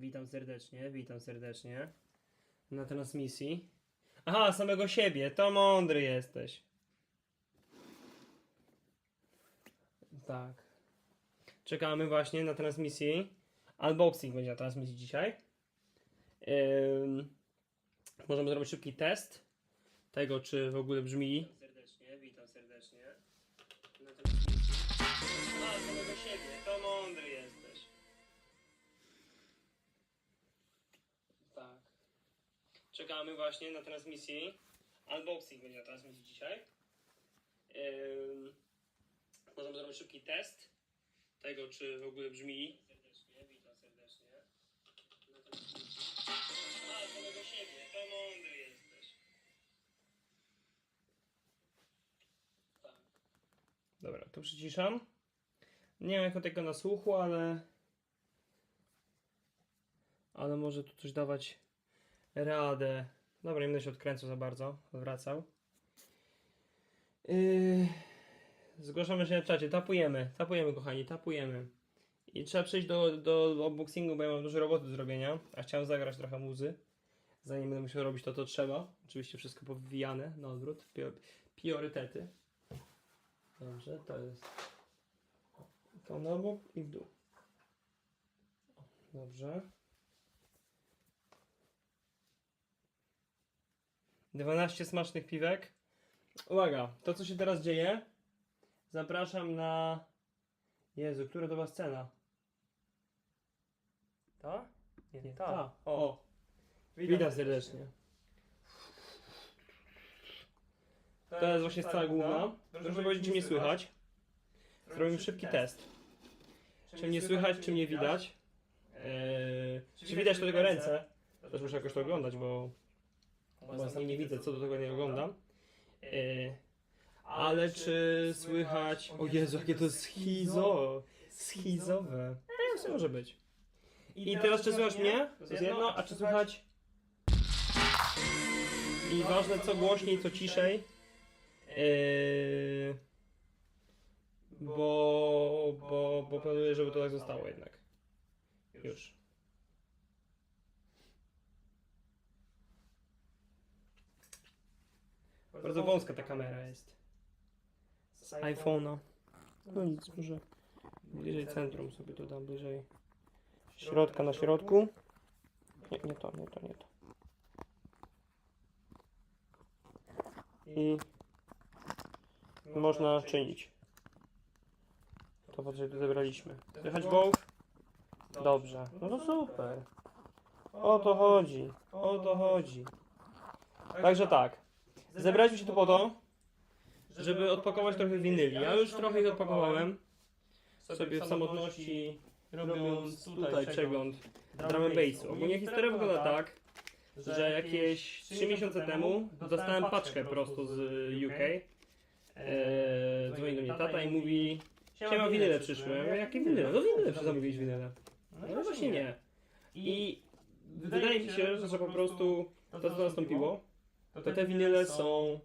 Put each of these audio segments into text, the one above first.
Witam serdecznie, witam serdecznie. Na transmisji. Aha, samego siebie, to mądry jesteś. Tak. Czekamy właśnie na transmisji. Unboxing będzie na transmisji dzisiaj. Możemy zrobić szybki test tego, czy w ogóle brzmi. Witam serdecznie, witam serdecznie. Na transmisji. Samego siebie, to mądry jesteś. Czekamy właśnie na transmisji. Unboxing będzie na transmisji dzisiaj. Ym, możemy zrobić szybki test tego, czy w ogóle brzmi. Serdecznie, witam serdecznie. Na transmisji. A, samego siebie, to mądry jesteś. Tak. Dobra, to przyciszam. Nie mam jako tego na słuchu, ale. Ale może tu coś dawać radę. Dobra, nie będę się odkręcał za bardzo. Wracał. Yy... Zgłaszamy się na czacie. Tapujemy, tapujemy, kochani, tapujemy. I trzeba przejść do, do unboxingu, bo ja mam dużo roboty do zrobienia. A chciałem zagrać trochę muzy. Zanim będę musiał robić to, to trzeba. Oczywiście wszystko powijane na odwrót. Priorytety. Dobrze, to jest. To na bok i w dół. Dobrze. 12 smacznych piwek. Uwaga, to co się teraz dzieje. Zapraszam na. Jezu, która to była scena? Ta? Nie, nie ta. O, witam serdecznie. To jest właśnie scena główna. Proszę powiedzieć, czy mnie słychać. Zrobimy szybki test. Czy mnie słychać, czy mnie widać. Eee, czy widać do tego ręce? Też muszę jakoś to oglądać, bo, bo ja sam nie widzę, co do tego nie oglądam. Eee, ale czy słychać... O Jezu, jakie to schizo! Schizowe. Co może być? I teraz czy słychać mnie? To jest jedno, a czy słychać... I ważne, co głośniej, co ciszej. Eee, bo, bo, bo planuję, żeby to tak zostało jednak. Już. Bardzo wąska ta kamera jest. Z iPhone'a. No nic, może bliżej centrum sobie to dam, bliżej środka na środku. Nie, nie to, nie to, nie to. I można czynić. To po co tu zebraliśmy. Słychać wołów? Dobrze. No to super. O to chodzi. O to chodzi. Także tak. Zebraliśmy się tu po to, żeby odpakować trochę winyli. Ja już trochę ich odpakowałem. Sobie w samotności, robiąc tutaj przegląd drum and bassu. Ogólnie historia wygląda tak, że jakieś 3 miesiące temu dostałem paczkę prosto z UK. Eee, dzwoni do mnie tata i mówi Siema, winyle przyszły. Ja mówię, jakie winyle? No winyle, że zamówiłeś winyle. No właśnie nie. I wydaje mi się, że po prostu to, co nastąpiło, to te winyle są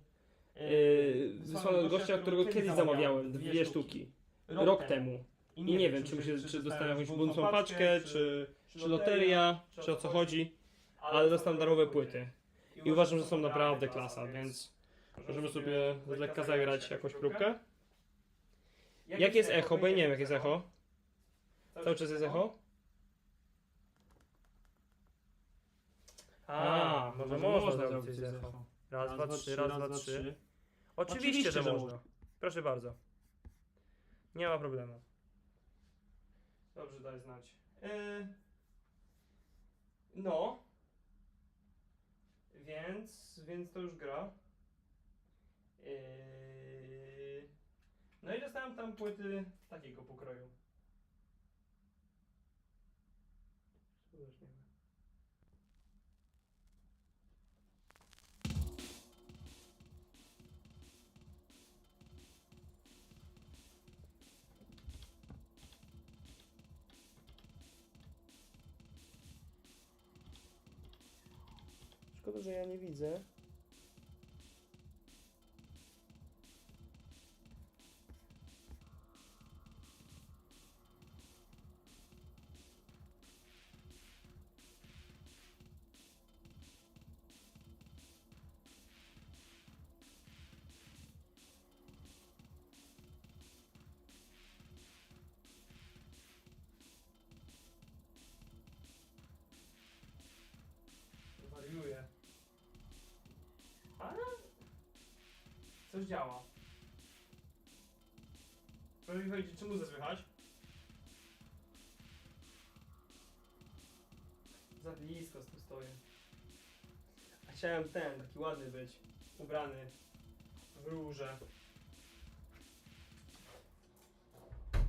yy, wysłane od gościa, którego kiedyś zamawiałem, dwie sztuki, rok temu. I nie wiem, czy, się, czy dostałem jakąś bonusową paczkę, czy, czy loteria, czy o co chodzi, ale dostałem darmowe płyty. I uważam, że są naprawdę klasa, więc możemy sobie z lekka zagrać jakąś próbkę. Jakie jest echo? Bo ja nie wiem, jakie jest echo. Cały czas jest echo? A, może można zrobić z echo. Raz, dwa, trzy, raz, dwa, trzy. Oczywiście, że można. Proszę bardzo. Nie ma problemu. Dobrze, daj znać. Yy... No. Więc, więc to już gra. Yy... No i dostałem tam płyty takiego pokroju. Że ja nie widzę. Coś działa. Powiedzieć, czy muzę słychać? Za blisko tym stoję. A chciałem ten, taki ładny być. Ubrany w róże.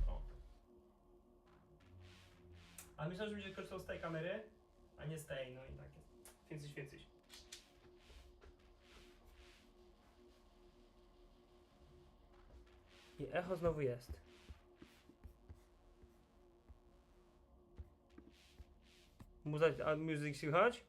O. Ale myślałem, że będzie korzystał z tej kamery, a nie z tej, no i tak jest. Więcej świecić. I echo znowu jest. Muza, a muzyk słychać?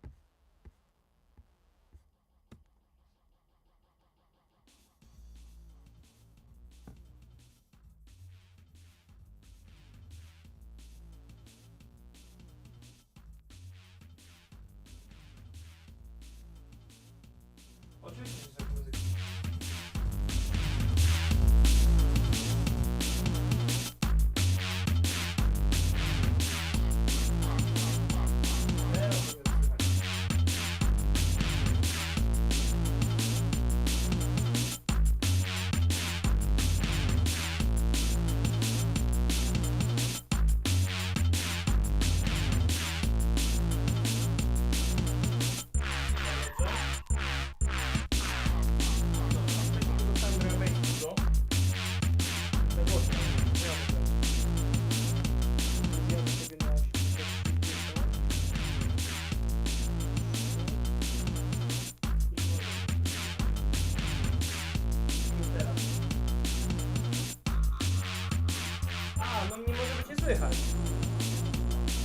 Słychać.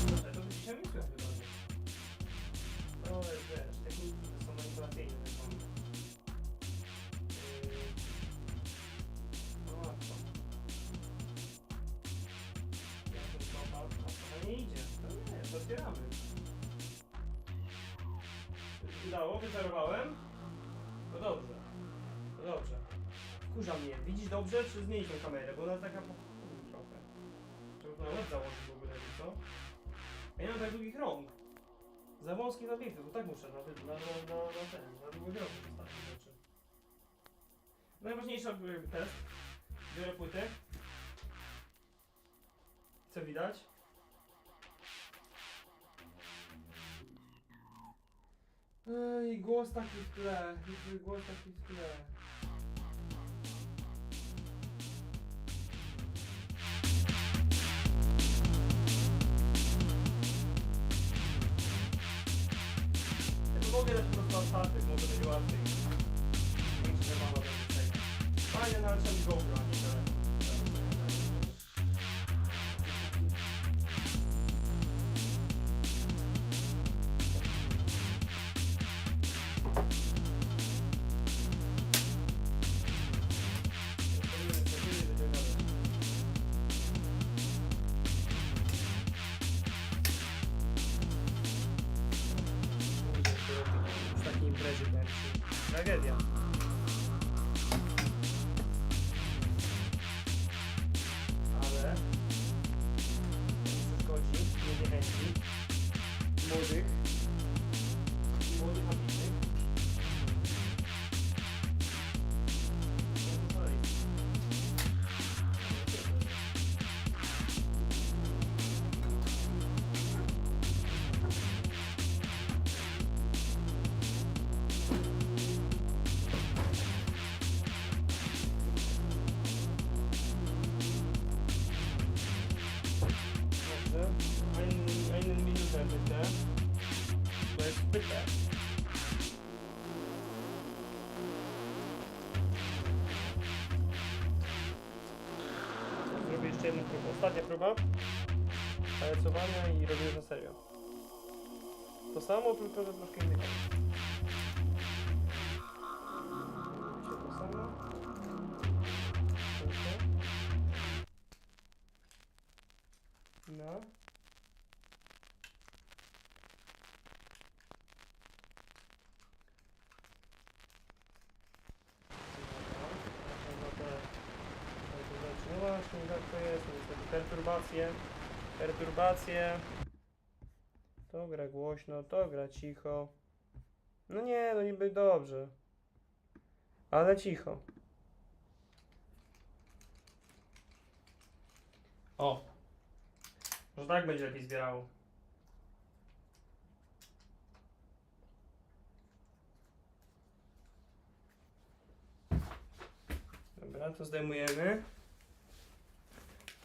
To słychać chyba. No, ale wiesz, techniki to są manipulacyjne. te są. Yy, No łatwo. Ja a to nie idzie. To nie, to otwieramy. Udało. To dobrze. To dobrze. Kurza mnie, widzisz dobrze, czy zmienić tą kamerę, bo ona taka. Ja nie mam tak długich rąk. Za wąski zabiegły, bo tak muszę na, na, na, na, na ten, na długie rogi zostawić rzeczy. Najważniejszy test. Biorę płytę. Co widać? Ej, głos taki w tle, głos taki w tle. Tragedia. Ale nie przeszkodzi, nie zniechęci młodych Ostatnia próba. Pajacowania i robię na serio. To samo, tylko że troszkę inny koniec. No perturbacje, perturbacje. To gra głośno, to gra cicho. No nie, no niby dobrze. Ale cicho. O. Może tak będzie lepiej zbierało. Dobra, to zdejmujemy.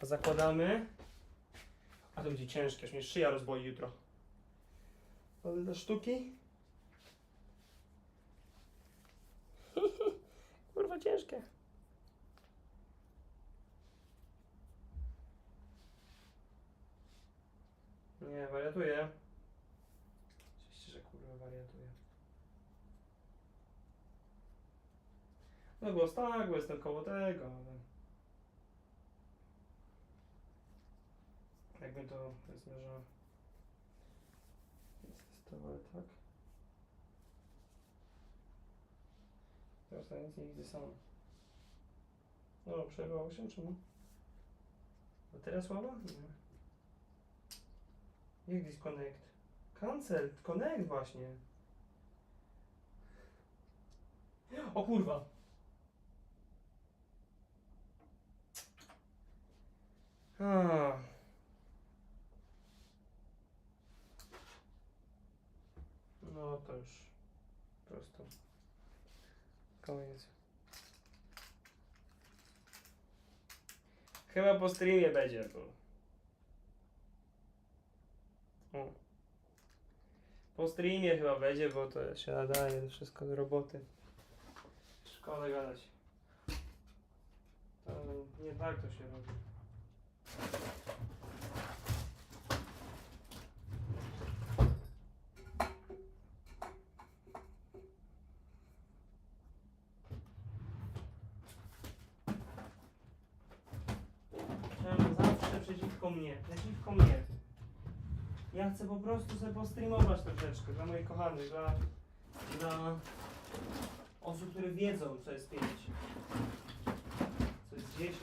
Zakładamy. A to będzie ciężkie, aż mnie szyja rozboi jutro. Ale te sztuki? Kurwa ciężkie. Nie, wariatuję. Oczywiście, że kurwa wariatuję. No głos tak, bo jestem koło tego, ale... Jakby to, powiedzmy, że... Testowały, tak? Teraz ja nic nie widzę sam. No, przerwało się, czemu? A teraz słaba? Nie. Jak disconnect? Cancel, connect właśnie. O kurwa. A. No to już prosto. Koniec. Chyba po streamie będzie, bo... O. Po streamie chyba będzie, bo to się nadaje to wszystko do roboty. Szkoda gadać. To nie tak to się robi. Chciałem zawsze przeciwko mnie, przeciwko mnie. Ja chcę po prostu sobie postreamować troszeczkę dla moich kochanych, dla, dla osób, które wiedzą, co jest 5, co jest 10.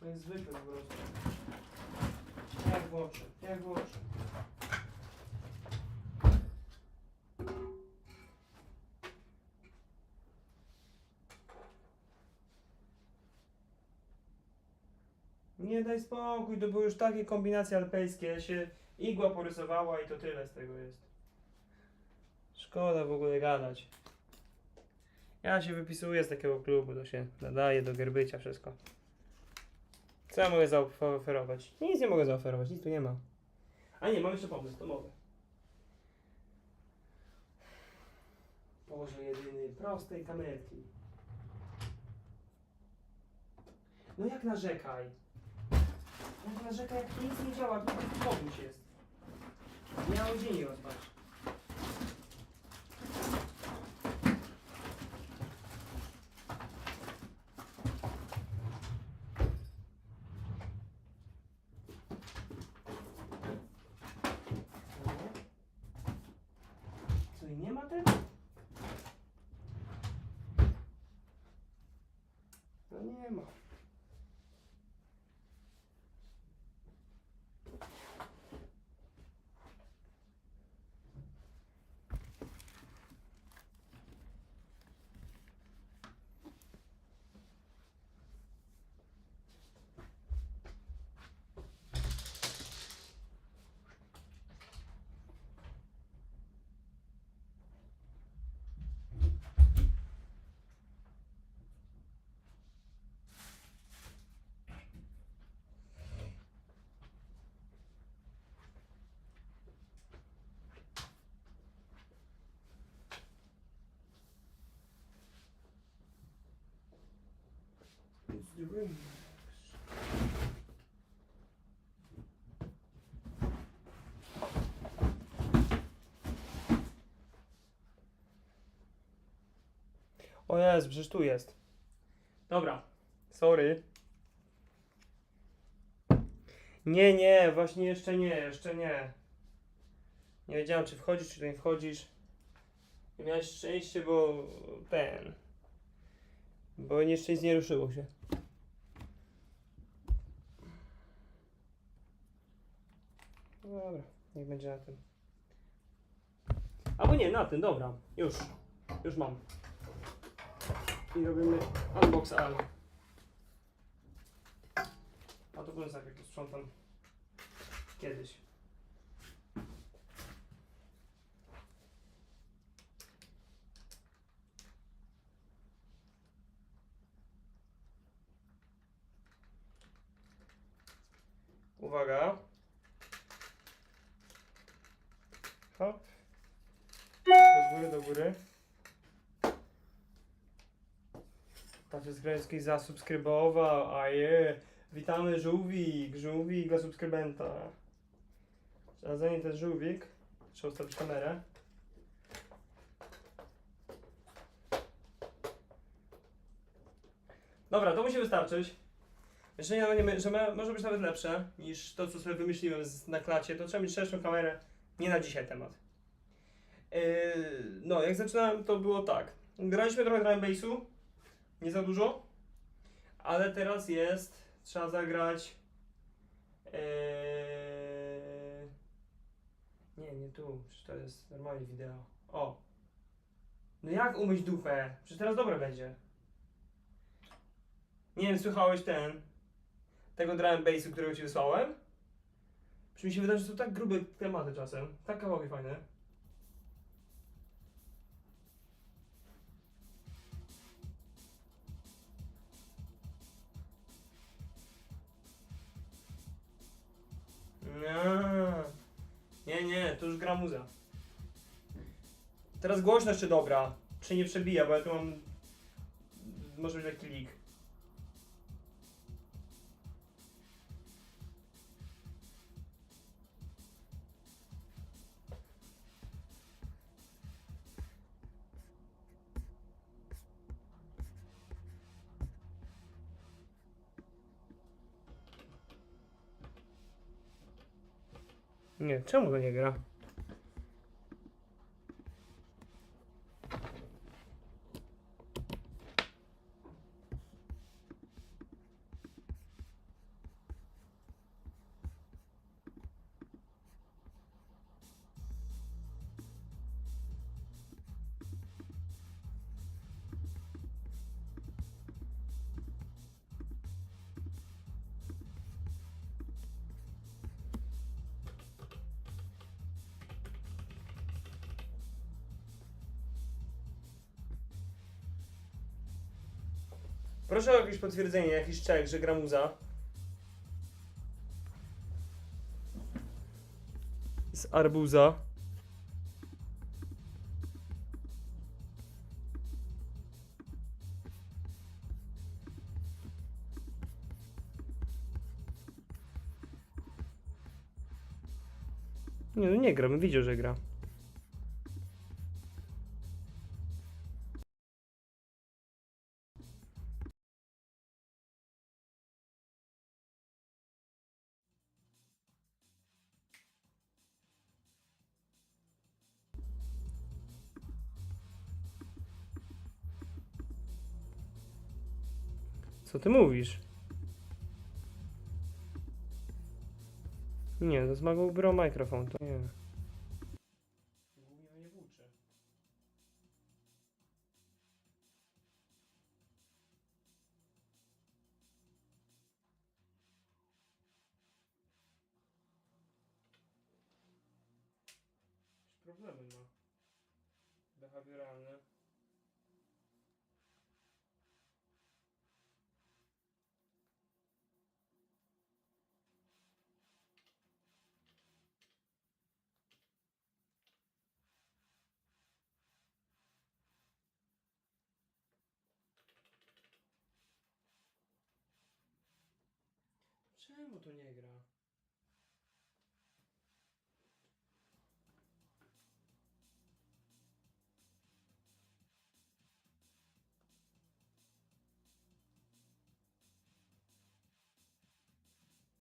To jest zwykle po prostu. Jak w oczy, jak w oczy. Daj spokój, to były już takie kombinacje alpejskie, się igła porysowała i to tyle z tego jest. Szkoda w ogóle gadać. Ja się wypisuję z takiego klubu, to się nadaje do gerbycia wszystko. Co ja mogę zaoferować? Nic nie mogę zaoferować, nic tu nie ma. A nie, mam jeszcze pomysł, to mogę. Boże jedyny, prostej kamerki. No jak narzekaj? Jak narzekaj, jak nic nie działa, to taki komuś jest. Miało dzień rozpacz. Co i nie ma tego? No nie ma. The room. O jest, przecież tu jest. Dobra, sorry. Nie, nie, właśnie jeszcze nie, jeszcze nie. Nie wiedziałem, czy wchodzisz, czy nie wchodzisz. I miałeś szczęście, bo ten. Bo jeszcze nic nie ruszyło się. No Dobra, niech będzie na tym. Albo nie, na tym, dobra. Już. Już mam. I robimy unbox al. potem znak, jak to sprzątam. Kiedyś. Uwaga. Hop. Do góry, do góry. Patrzę Skrański zasubskrybował, a je. Witamy żółwik, żółwik dla subskrybenta. Trzeba zanim ten żółwik, trzeba ustawić kamerę. Dobra, to musi wystarczyć. Jeszcze nie, nie, że może być nawet lepsze niż to, co sobie wymyśliłem z, na klacie, to trzeba mieć szerszą kamerę. Nie na dzisiaj temat. Yy, no, jak zaczynałem, to było tak. Graliśmy trochę drum bassu, nie za dużo, ale teraz jest, trzeba zagrać. Yy, nie, nie tu, przecież to jest normalnie wideo. O! No jak umyć dupę? Przecież teraz dobre będzie. Nie wiem, słychałeś ten, tego drum bassu, którego ci wysłałem? Czy mi się wydaje, że to tak grube tematy czasem, tak kawałki fajne. Nie, nie, to już gra muza. Teraz głośność czy dobra? Czy nie przebija, bo ja tu mam... Może być taki leak. Nie, czemu to nie gra? Proszę o jakieś potwierdzenie, jakiś czek, że gra muza. Z arbuza. Nie, no nie gra, bym widział, że gra. Ty mówisz? Nie, to zmagał ubrał mikrofon, to nie. Problemy ma. Behawioralne. Czemu to nie gra?